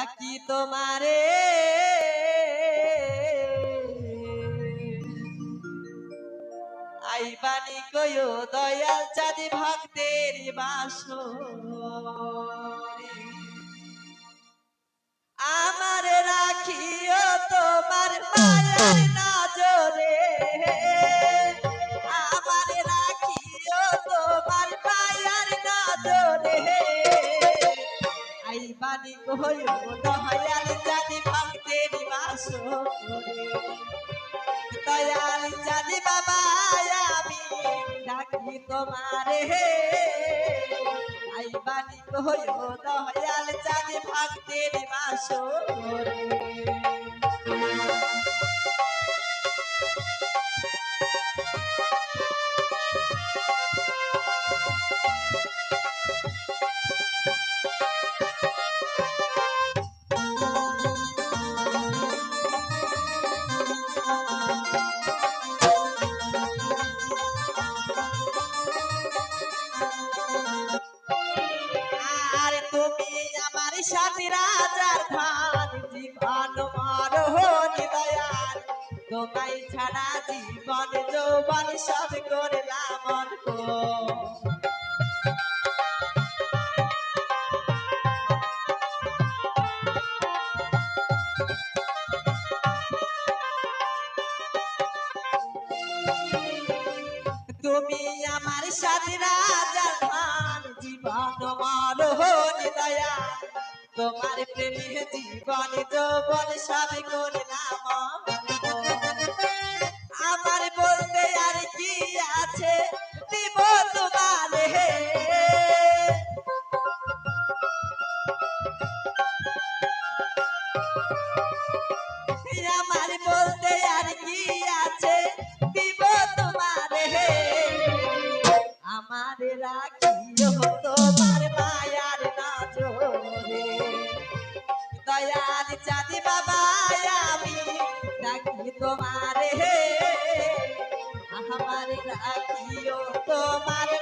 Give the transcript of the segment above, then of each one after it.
ডাকি তোমারে? আইবানি কয়ো দয়াল চাঁদি ভক্তের বাসরে। আইবানি কয়ো দয়াল চাঁদি ভক্তের বাস দয়াল চাঁদি বাবা, আমি ডাকি তোমারে। আইবানি কহো দয়াল চাঁদি ভক্তের বাসো তোমায় ছাড়া জীবন, যৌবন সব করলাম। তুমি আমার সাথী রাজার জীবন মরহন দয়া তোমার প্রেমে জীবন, যৌবন সব করলাম দয়াল চাঁদি বাবা আমি ডাকি তোমারে আমার রাখিও তোমার।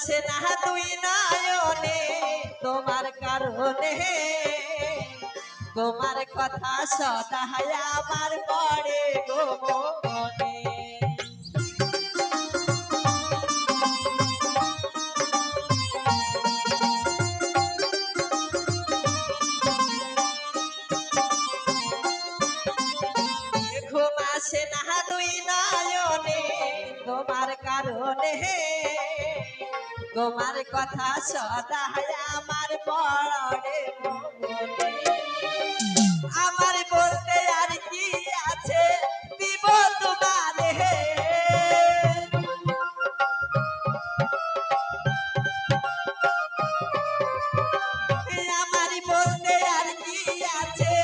আসে না তুই নয়নে, তোমার কারণে। তোমার কথা সদা আমার পড়ে গো মনে। ঘুম আসে না তুই নয়নে, তোমার কারণে। তোমার কথা সদা আমার আমার কি আমার বলতে আর কি আছে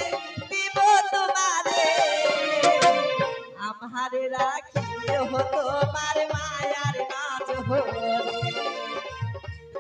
দিব তোমারে? আমার রাখিও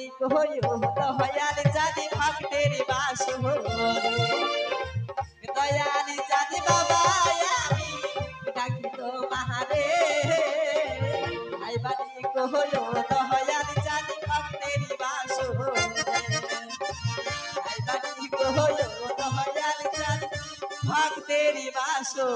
হরে কহয়ো দয়াল জানি ভক্তের বাসরে দয়াল জানি বাবা, আমি ডাকি তো মাহারে আইবানি কহয়ো দয়াল জানি ভক্তের বাসরে আইবানি কহয়ো দয়াল জানি ভক্তের বাসরে